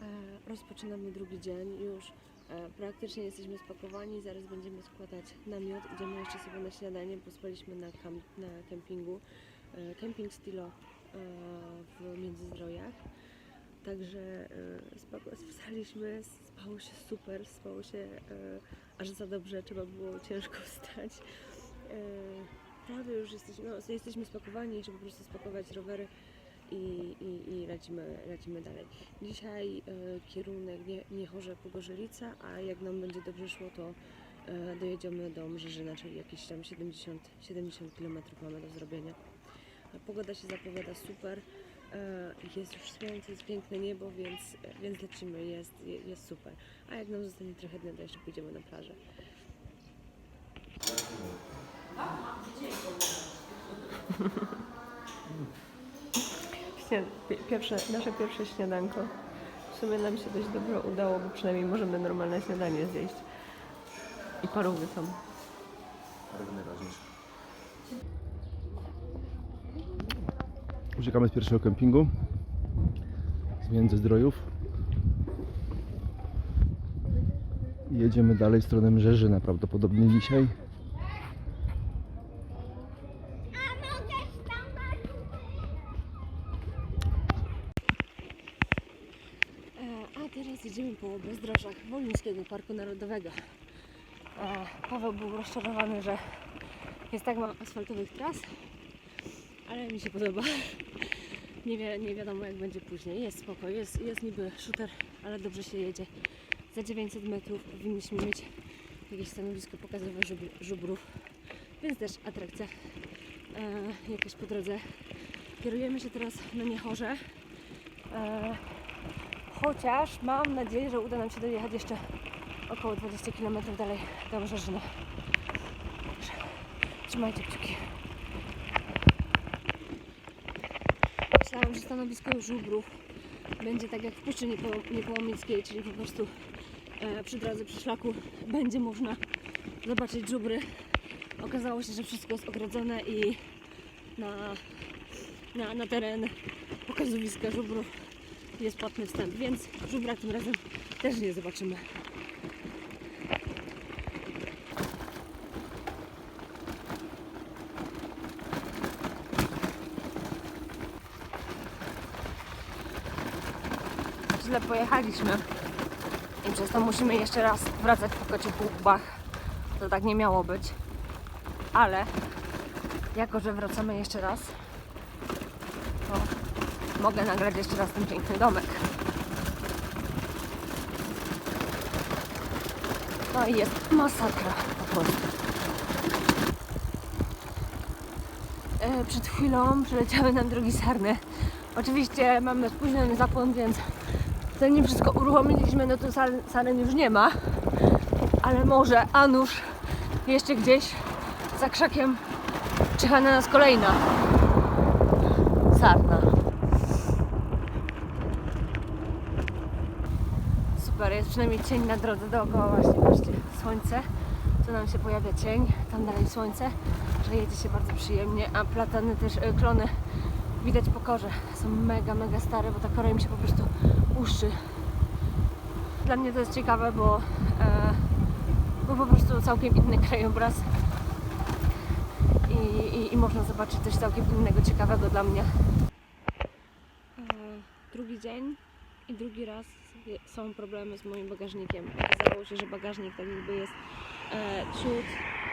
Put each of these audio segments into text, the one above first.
E, Rozpoczynamy drugi dzień już. e, Praktycznie jesteśmy spakowani, zaraz będziemy składać namiot. Idziemy jeszcze sobie na śniadanie, bo spaliśmy na, kamp, na kempingu. Kemping Stilo e, w Międzyzdrojach. Także wstaliśmy, spało się super, spało się aż za dobrze, trzeba było ciężko wstać. Prawie już jesteśmy, no, jesteśmy spakowani, trzeba po prostu spakować rowery i, i, i lecimy, lecimy dalej. Dzisiaj e, kierunek nie, Niechorze Pogorzelica, a jak nam będzie dobrze szło, to e, dojedziemy do Mrzeżyna, czyli jakieś tam 70, 70 km mamy do zrobienia. A pogoda się zapowiada super. E, jest już słońce, jest piękne niebo, więc, więc lecimy, jest, jest super. A jak nam zostanie trochę dnia, to jeszcze pójdziemy na plażę. Pierwsze, nasze pierwsze śniadanko. W sumie nam się dość dobrze udało, bo przynajmniej możemy normalne śniadanie zjeść. I parówy są. Uciekamy z pierwszego kempingu z Międzyzdrojów i jedziemy dalej w stronę Mrzeżyna prawdopodobnie dzisiaj. E, A teraz jedziemy po bezdrożach Wolińskiego Parku Narodowego. Paweł był rozczarowany, że jest tak mało asfaltowych tras, ale mi się podoba. Nie, wie, nie wiadomo jak będzie później. Jest spoko, jest, jest niby shooter, ale dobrze się jedzie. Za 900 metrów powinniśmy mieć jakieś stanowisko pokazowe żubr, żubrów, więc też atrakcja e, jakaś po drodze. Kierujemy się teraz na Niechorze. E, Chociaż mam nadzieję, że uda nam się dojechać jeszcze około 20 km dalej do Mrzeżyna. Także Trzymajcie kciuki. Myślałam, że stanowisko żubrów będzie tak jak w Puszczy Niepo- Niepołomickiej, czyli po prostu e, przy drodze, przy szlaku będzie można zobaczyć żubry. Okazało się, że wszystko jest ogrodzone i na, na, na teren pokazowiska żubrów jest płatny wstęp, więc żubra tym razem też nie zobaczymy. Źle pojechaliśmy i przez to musimy jeszcze raz wracać po kocich łbach. To tak nie miało być. Ale jako, że wracamy jeszcze raz, mogę nagrać jeszcze raz ten piękny domek. No i jest masakra po prostu. E, Przed chwilą przeleciały nam drogi sarny. Oczywiście mamy spóźniony zapłon, więc zanim wszystko uruchomiliśmy, no to sar- saren już nie ma. Ale może, a nuż, jeszcze gdzieś za krzakiem czyha na nas kolejna Super, jest przynajmniej cień na drodze dookoła właśnie, patrzcie, słońce, tu nam się pojawia cień, tam dalej słońce, że jedzie się bardzo przyjemnie, a platany też, e, klony widać po korze, są mega, mega stare, bo ta kora im się po prostu uszczy. Dla mnie to jest ciekawe, bo, e, bo po prostu całkiem inny krajobraz i, i, i można zobaczyć coś całkiem innego, ciekawego dla mnie. E, Drugi dzień i drugi raz są problemy z moim bagażnikiem. Okazało się, że bagażnik tak jakby jest e, ciut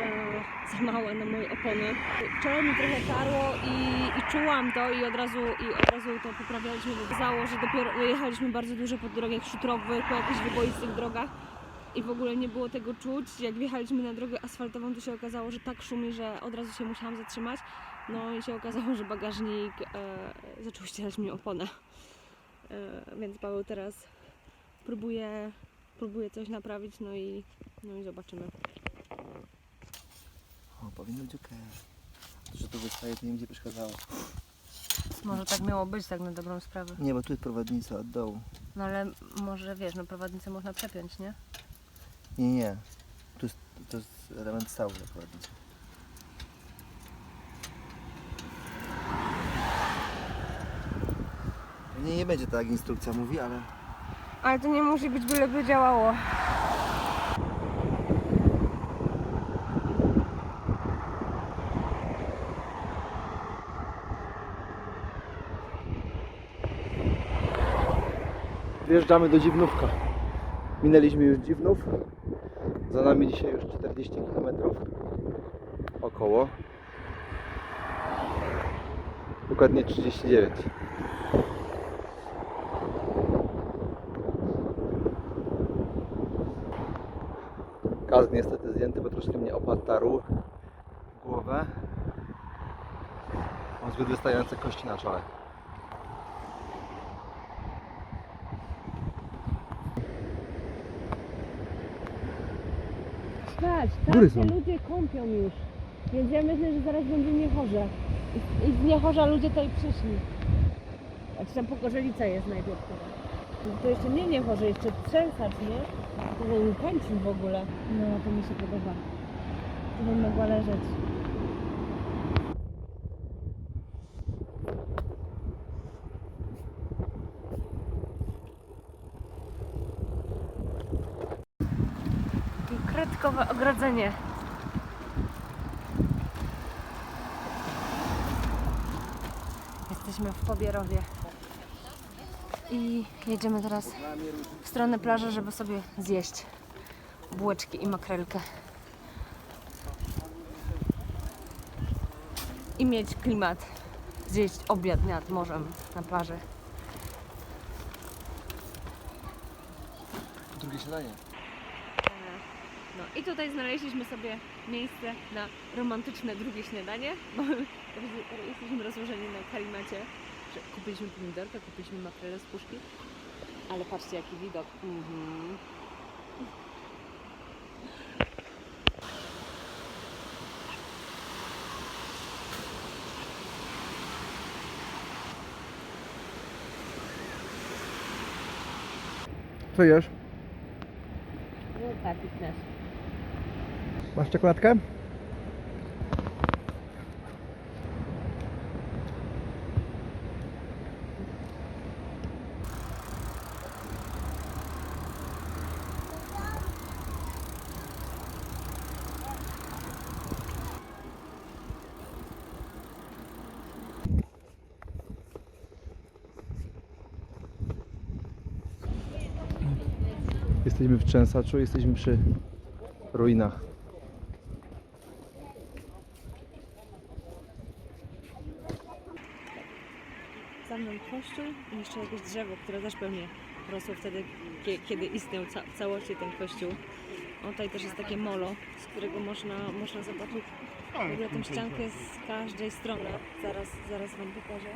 e, za małe na moje opony. Wczoraj mi trochę tarło i, i czułam to i od razu i od razu to poprawialiśmy, okazało, że dopiero jechaliśmy bardzo dużo po drogach szutrowych, po jakichś wyboistych drogach i w ogóle nie było tego czuć. Jak wjechaliśmy na drogę asfaltową, to się okazało, że tak szumi, że od razu się musiałam zatrzymać. No i się okazało, że bagażnik e, zaczął ścierać mi oponę. E, więc Paweł teraz próbuje, próbuje coś naprawić, no i, no i zobaczymy. O, powinno być okej. To, że tu wystaje, to nie będzie przeszkadzało. Może tak miało być, tak na dobrą sprawę. Nie, bo tu jest prowadnica od dołu. No ale może wiesz, no prowadnicę można przepiąć, nie? Nie, nie. Tu jest, to jest element stały na prowadnicy. Nie, nie będzie tak jak instrukcja mówi, ale Ale to nie musi być byleby działało. Wjeżdżamy do Dziwnówka. Minęliśmy już Dziwnów. Za nami dzisiaj już 40 km. Około. Dokładnie 39. Kask niestety zdjęty, bo troszkę mnie opadł w głowę. Mam zbyt wystające kości na czole. Spać, Góry są. ludzie kąpią już. Więc ja myślę, że zaraz będzie niechorza. I, i z niechorza ludzie tutaj przyszli. A czy tam pokorzelica jest najpierw? To jeszcze nie niechorze, jeszcze trzęsacz, nie? To nie kończy w ogóle. No, to mi się podoba. Tu bym mogła leżeć. Takie kredkowe ogrodzenie. Jesteśmy w Pobierowie. I jedziemy teraz w stronę plaży, żeby sobie zjeść bułeczki i makrelkę. I mieć klimat. Zjeść obiad nad morzem na plaży. Drugie śniadanie. No i tutaj znaleźliśmy sobie miejsce na romantyczne drugie śniadanie, bo jesteśmy rozłożeni na karimacie. Że Kupiliśmy pomidorkę, kupiliśmy makrelę z puszki, ale patrzcie jaki widok. Mhm. Co jesz? No tak, fitness. Masz czekoladkę? Jesteśmy w Trzęsaczu, jesteśmy przy ruinach. Za mną kościół i jeszcze jakieś drzewo, które też pewnie rosło wtedy, kie- kiedy istniał ca- w całości ten kościół. O, tutaj też jest takie molo, z którego można, można zobaczyć w ogóle tę ściankę z każdej strony. Zaraz, zaraz Wam pokażę.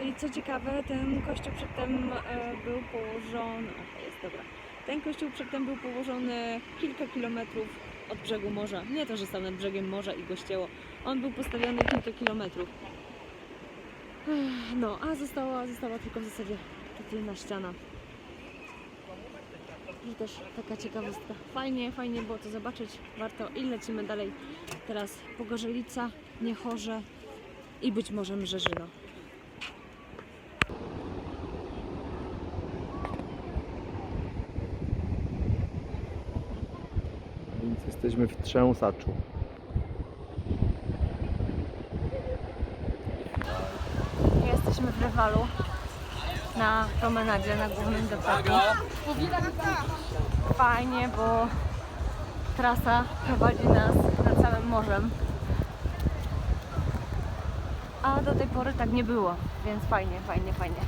E, i co ciekawe, ten kościół przedtem e, był położony. O, jest dobra. Ten kościół przedtem był położony kilka kilometrów od brzegu morza. Nie to, że stał nad brzegiem morza i gościeło. On był postawiony kilka kilometrów. No, a została, została tylko w zasadzie tylna ściana. I też taka ciekawostka. Fajnie, fajnie było to zobaczyć. Warto i lecimy dalej. Teraz Pogorzelica, Niechorze i być może Mrzeżyna. Więc jesteśmy w Trzęsaczu. Jesteśmy w Rewalu na promenadzie na głównym departu. Fajnie, bo trasa prowadzi nas nad całym morzem. A do tej pory tak nie było, więc fajnie, fajnie, fajnie.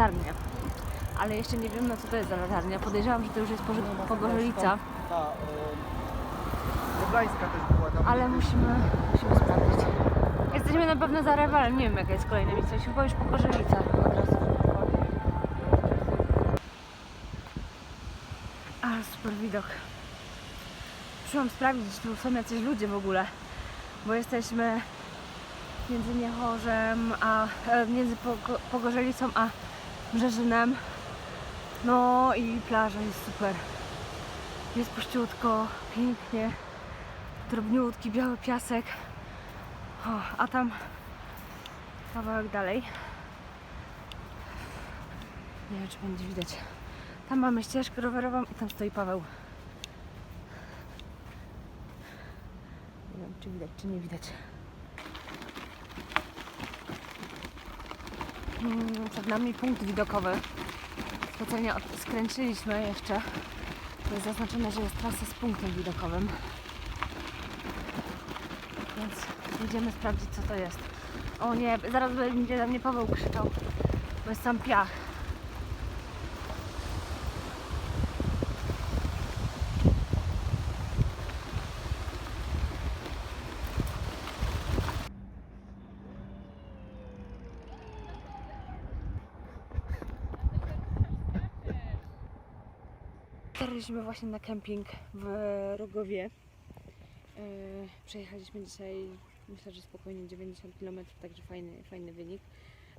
Latarnię, ale jeszcze nie wiemy co to jest za latarnia. Podejrzewam, że to już jest Poży- Pogorzelica, Ta, Podlańska też była tam. ale musimy, musimy sprawdzić. Jesteśmy na pewno za Rewalem, nie wiem jaka jest kolejna miejscowość, chyba już Pogorzelica od razu. Ale super widok. Przyszłam sprawdzić, czy tu są jacyś ludzie w ogóle, bo jesteśmy między Niechorzem, a e, między Pogo- Pogorzelicą a Brzeżynem. No i plaża jest super. Jest puściutko, pięknie, drobniutki, biały piasek. O, a tam kawałek dalej. Nie wiem, czy będzie widać. Tam mamy ścieżkę rowerową i tam stoi Paweł. Nie wiem, czy widać, czy nie widać. Przed nami punkt widokowy. Specjalnie skręciliśmy jeszcze. To jest zaznaczone, że jest trasa z punktem widokowym. Więc idziemy sprawdzić, co to jest. O nie, zaraz będzie na mnie Paweł krzyczał, bo jest sam piach. Dotarliśmy właśnie na kemping w Rogowie. Yy, przejechaliśmy dzisiaj, myślę, że spokojnie 90 km, także fajny, fajny wynik.